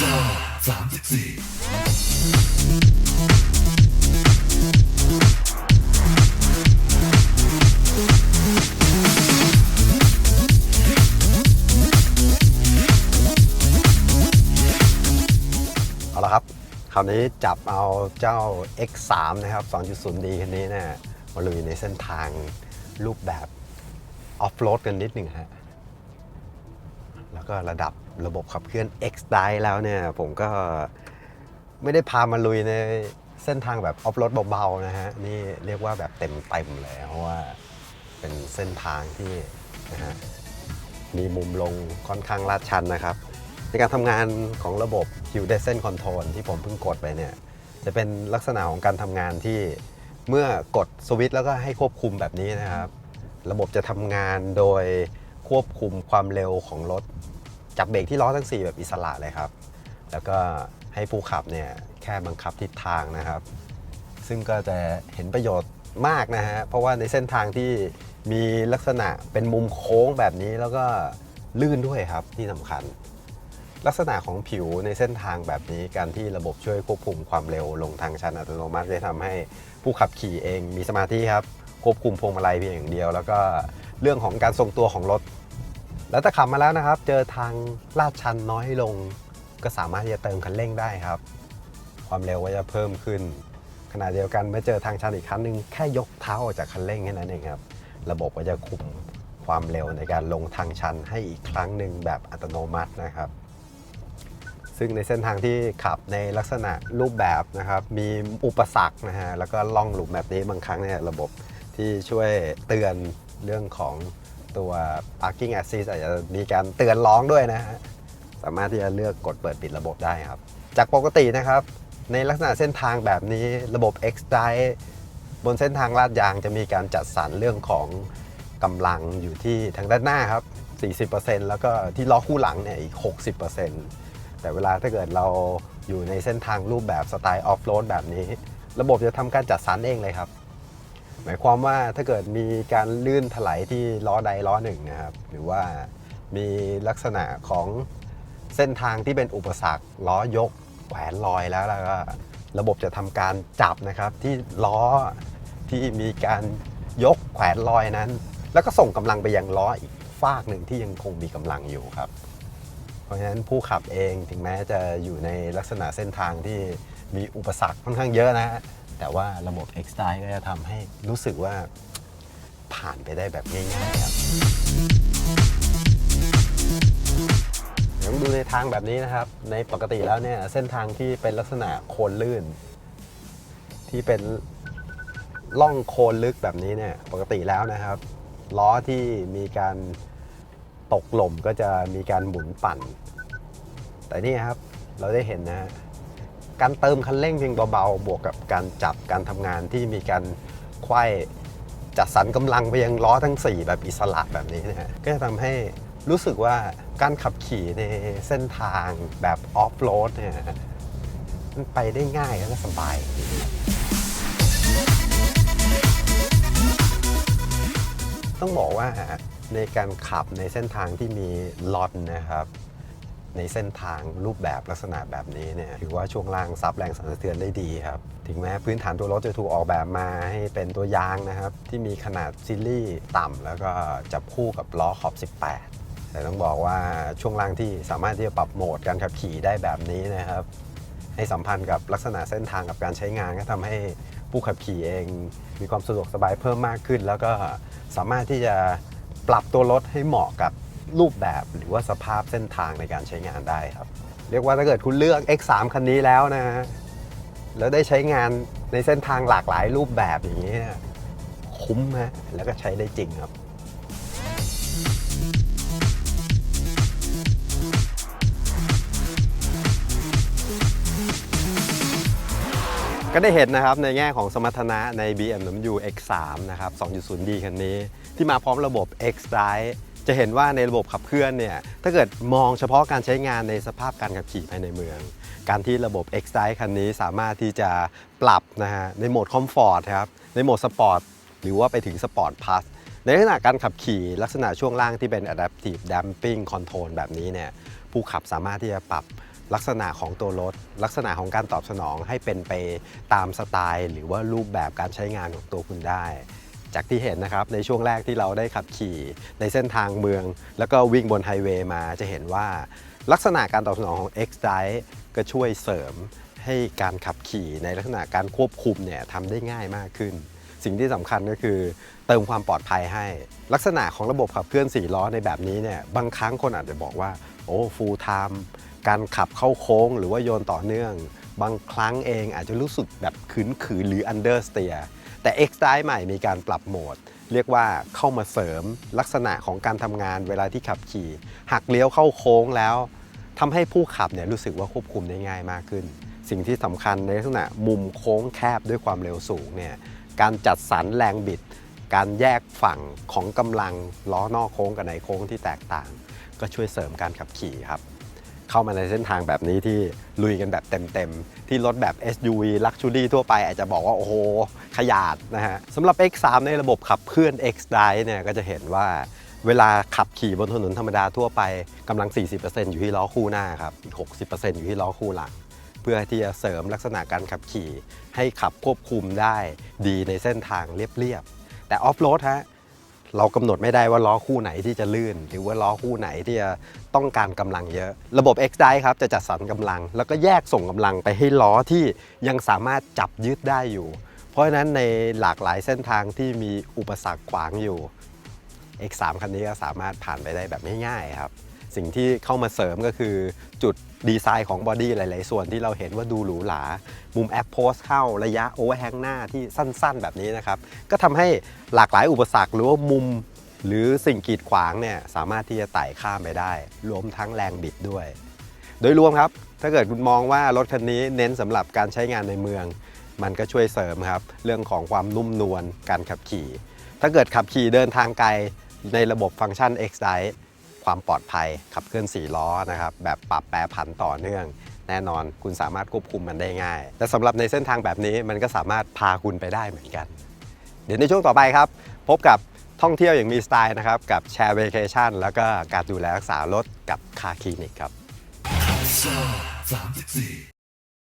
ซ่าสามสิบสี่เอาละครับ คราวนี้จับเอาเจ้า X3 นะครับ 2.0D คันนี้เนะมาลุยในเส้นทางรูปแบบออฟโรดกันนิดหนึ่งฮะ ก็ระดับระบบขับเคลื่อน X Drive แล้วเนี่ย ผมก็ไม่ได้พามาลุยในเส้นทางแบบออฟโรดเบาๆนะฮะ นี่เรียกว่าแบบเต็มๆเลยเพราะว่าเป็นเส้นทางที่นะฮะมีมุมลงค่อนข้างลาดชันนะครับ ในการทำงานของระบบ Hill Descent Control ที่ผมเพิ่งกดไปเนี่ย จะเป็นลักษณะของการทำงานที่เมื่อกดสวิตช์แล้วก็ให้ควบคุมแบบนี้นะครับ ระบบจะทำงานโดยควบคุมความเร็วของรถ จับเบรกที่ล้อทั้ง 4 แบบอิสระเลยครับ แล้วก็ให้ผู้ขับเนี่ยแค่บังคับทิศทางนะครับ ซึ่งก็จะเห็นประโยชน์มากนะฮะ เพราะว่าในเส้นทางที่มีลักษณะเป็นมุมโค้งแบบนี้แล้วก็ลื่นด้วยครับที่สำคัญ ลักษณะของผิวในเส้นทางแบบนี้การที่ระบบช่วยควบคุมความเร็วลงทางชันอัตโนมัติจะทำให้ผู้ขับขี่เองมีสมาธิครับควบคุมพวงมาลัยเพียงอย่างเดียว แล้วก็เรื่องของการทรงตัวของรถ แล้วถ้าขับมาแล้วนะครับ เจอทางลาดชันน้อยลง ก็สามารถที่จะเติมคันเร่งได้ครับ ความเร็วก็จะเพิ่มขึ้น ขณะเดียวกันเมื่อเจอทางชันอีกครั้งหนึ่งแค่ยกเท้าออกจากคันเร่งแค่นั้นเองครับ ระบบก็จะคุมความเร็วในการลงทางชันให้อีกครั้งหนึ่งแบบอัตโนมัตินะครับ ซึ่งในเส้นทางที่ขับในลักษณะรูปแบบนะครับ มีอุปสรรคนะฮะแล้วก็ล่องหลุมแบบนี้บางครั้งเนี่ยระบบที่ช่วยเตือนเรื่องของ ตัว parking assist อาจจะมีการเตือนร้องด้วยนะฮะ สามารถที่จะเลือกกดเปิดปิดระบบได้ครับ จากปกตินะครับ ในลักษณะเส้นทางแบบนี้ระบบ X Drive บนเส้นทางลาดยางจะมีการจัดสรรเรื่องของกำลังอยู่ที่ทางด้านหน้าครับ 40%แล้วก็ที่ล้อคู่หลังเนี่ยอีก 60%แต่เวลาถ้าเกิดเราอยู่ในเส้นทางรูปแบบสไตล์ออฟโรดแบบนี้ ระบบจะทำการจัดสรรเองเลยครับ หมายความว่าถ้าเกิดมีการลื่นถลายที่ล้อใดล้อหนึ่งนะครับ หรือว่ามีลักษณะของเส้นทางที่เป็นอุปสรรคล้อยกแขวนลอยแล้วแล้วก็ระบบจะทำการจับนะครับที่ล้อที่มีการยกแขวนลอยนั้น แล้วก็ส่งกำลังไปยังล้ออีกฟากหนึ่งที่ยังคงมีกำลังอยู่ครับ เพราะฉะนั้นผู้ขับเองถึงแม้จะอยู่ในลักษณะเส้นทางที่มีอุปสรรคค่อนข้างเยอะนะฮะ แต่ว่าระบบ X Drive ก็จะทำให้รู้สึกว่าผ่านไปได้แบบง่ายๆครับเดี๋ยวดูในทางแบบนี้นะครับ ในปกติแล้วเนี่ยเส้นทางที่เป็นลักษณะโคลนลื่น ที่เป็นล่องโคลนลึกแบบนี้เนี่ยปกติแล้วนะครับ ล้อที่มีการตกหล่มก็จะมีการหมุนปั่น แต่นี่ครับเราได้เห็นนะฮะ การเติมคันเร่งเพียงเบาๆบวกกับการจับการทำงานที่มีการไขว้จัดสรรกำลังไปยังล้อทั้ง 4 แบบอิสระแบบนี้นะฮะก็จะทำให้รู้สึกว่าการขับขี่ในเส้นทางแบบออฟโรดเนี่ยมันไปได้ง่ายและสบายต้องบอกว่าในการขับในเส้นทางที่มีลอนนะครับ ในเส้นทางรูปแบบลักษณะแบบนี้เนี่ยถือว่าช่วงล่างซับแรงสั่นสะเทือนได้ดีครับ ถึงแม้พื้นฐานตัวรถจะถูกออกแบบมาให้เป็นตัวยางนะครับ ที่มีขนาดซีรีส์ต่ำแล้วก็จับคู่กับล้อขอบ 18 แต่ต้องบอกว่าช่วงล่างที่สามารถที่จะปรับโหมดการขับขี่ได้แบบนี้นะครับ ให้สัมพันธ์กับลักษณะเส้นทางกับการใช้งานก็ทำให้ผู้ขับขี่เอง มีความสะดวกสบายเพิ่มมากขึ้น แล้วก็สามารถที่จะปรับตัวรถให้เหมาะกับ รูปแบบหรือว่าสภาพเส้นทางในการใช้งานได้ครับ เรียกว่าถ้าเกิดคุณเลือก X3 คันนี้แล้วนะฮะแล้วได้ใช้งานในเส้นทางหลากหลายรูปแบบอย่างนี้คุ้มฮะแล้วก็ใช้ได้จริงครับก็ได้เห็นนะครับในแง่ของสมรรถนะใน BMW X3 นะครับ 2.0D คันนี้ ที่มาพร้อมระบบ X Drive จะเห็นว่าในระบบขับเคลื่อนเนี่ยถ้าเกิดมองเฉพาะการใช้งานในสภาพการขับขี่ภายในเมือง การที่ระบบ X Drive คันนี้สามารถที่จะปรับนะฮะในโหมดคอมฟอร์ตครับในโหมดสปอร์ตหรือว่าไปถึงสปอร์ตพลัสในลักษณะการขับขี่ลักษณะช่วงล่างที่เป็น Adaptive Damping Control แบบนี้เนี่ยผู้ขับสามารถที่จะปรับลักษณะของตัวรถ ลักษณะของการตอบสนองให้เป็นไปตามสไตล์ หรือว่ารูปแบบการใช้งานของตัวคุณได้ จากที่เห็นนะครับในช่วงแรกที่เราได้ขับขี่ในเส้นทางเมือง แล้วก็วิ่งบนไฮเวย์มาจะเห็นว่า ลักษณะการตอบสนองของ X Drive ก็ช่วยเสริมให้การขับขี่ในลักษณะการควบคุมเนี่ยทำได้ง่ายมากขึ้น สิ่งที่สำคัญก็คือเติมความปลอดภัยให้ ลักษณะของระบบขับเคลื่อน4ล้อในแบบนี้เนี่ยบางครั้งคนอาจจะบอกว่าโอ้ฟูลไทม์การขับเข้าโค้ง หรือว่าโยนต่อเนื่อง บางครั้งเองอาจจะรู้สึกแบบขืนขืนหรือ under steer แต่ X Drive ใหม่มีการปรับโหมด เรียกว่าเข้ามาเสริมลักษณะของการทำงานเวลาที่ขับขี่ หักเลี้ยวเข้าโค้งแล้วทำให้ผู้ขับเนี่ยรู้สึกว่าควบคุมได้ง่ายมากขึ้น สิ่งที่สำคัญในลักษณะมุมโค้งแคบด้วยความเร็วสูงเนี่ยการจัดสรรแรงบิด การแยกฝั่งของกำลังล้อนอกโค้งกับในโค้งที่แตกต่าง ก็ช่วยเสริมการขับขี่ครับ เข้ามาในเส้นทางแบบนี้ที่ลุยกันแบบเต็มๆ ที่รถแบบ SUV Luxury ทั่วไปอาจจะบอกว่า โอ้โห ขยาดนะฮะสำหรับ X3 ในระบบขับเคลื่อน X Drive เนี่ยก็จะเห็นว่าเวลาขับขี่บนถนนธรรมดาทั่วไปกำลัง 40%อยู่ที่ล้อคู่หน้าครับ อีก 60%อยู่ที่ล้อคู่หลัง เพื่อที่จะเสริมลักษณะการขับขี่ ให้ขับควบคุมได้ดีในเส้นทางเรียบๆ แต่ออฟโรดฮะ เรากำหนดไม่ได้ว่าล้อคู่ไหนที่จะลื่น หรือว่าล้อคู่ไหนที่จะต้องการกำลังเยอะ ระบบ X Drive ครับจะจัดสรรกำลัง แล้วก็แยกส่งกำลังไปให้ล้อที่ยังสามารถจับยึดได้อยู่ เพราะฉะนั้นในหลากหลายเส้นทางที่มีอุปสรรคขวางอยู่ X3 คันนี้ก็สามารถผ่านไปได้แบบง่ายๆครับ สิ่งที่เข้ามาเสริมก็คือจุด ดีไซน์ของบอดี้หลาย ๆ ส่วนที่เราเห็นว่าดูหรูหรา มุมแอปโพสเข้าระยะโอเวอร์แฮงหน้าที่สั้น ๆ แบบนี้นะครับ ก็ทำให้หลากหลายอุปสรรคหรือว่ามุม หรือสิ่งกีดขวางเนี่ยสามารถที่จะไต่ข้ามไปได้ รวมทั้งแรงบิดด้วย โดยรวมครับ ถ้าเกิดคุณมองว่ารถคันนี้เน้นสำหรับการใช้งานในเมือง มันก็ช่วยเสริมครับ เรื่องของความนุ่มนวลการขับขี่ ถ้าเกิดขับขี่เดินทางไกลในระบบฟังก์ชัน X Drive ความปลอดภัยขับเคลื่อน4ล้อนะครับแบบปรับแปรผันต่อเนื่อง แน่นอนคุณสามารถควบคุมมันได้ง่าย และสำหรับในเส้นทางแบบนี้มันก็สามารถพาคุณไปได้เหมือนกัน เดี๋ยวในช่วงต่อไปครับ พบกับท่องเที่ยวอย่างมีสไตล์นะครับ กับแชร์เวเคชั่นแล้วก็การดูแลรักษารถกับคาคลินิกครับ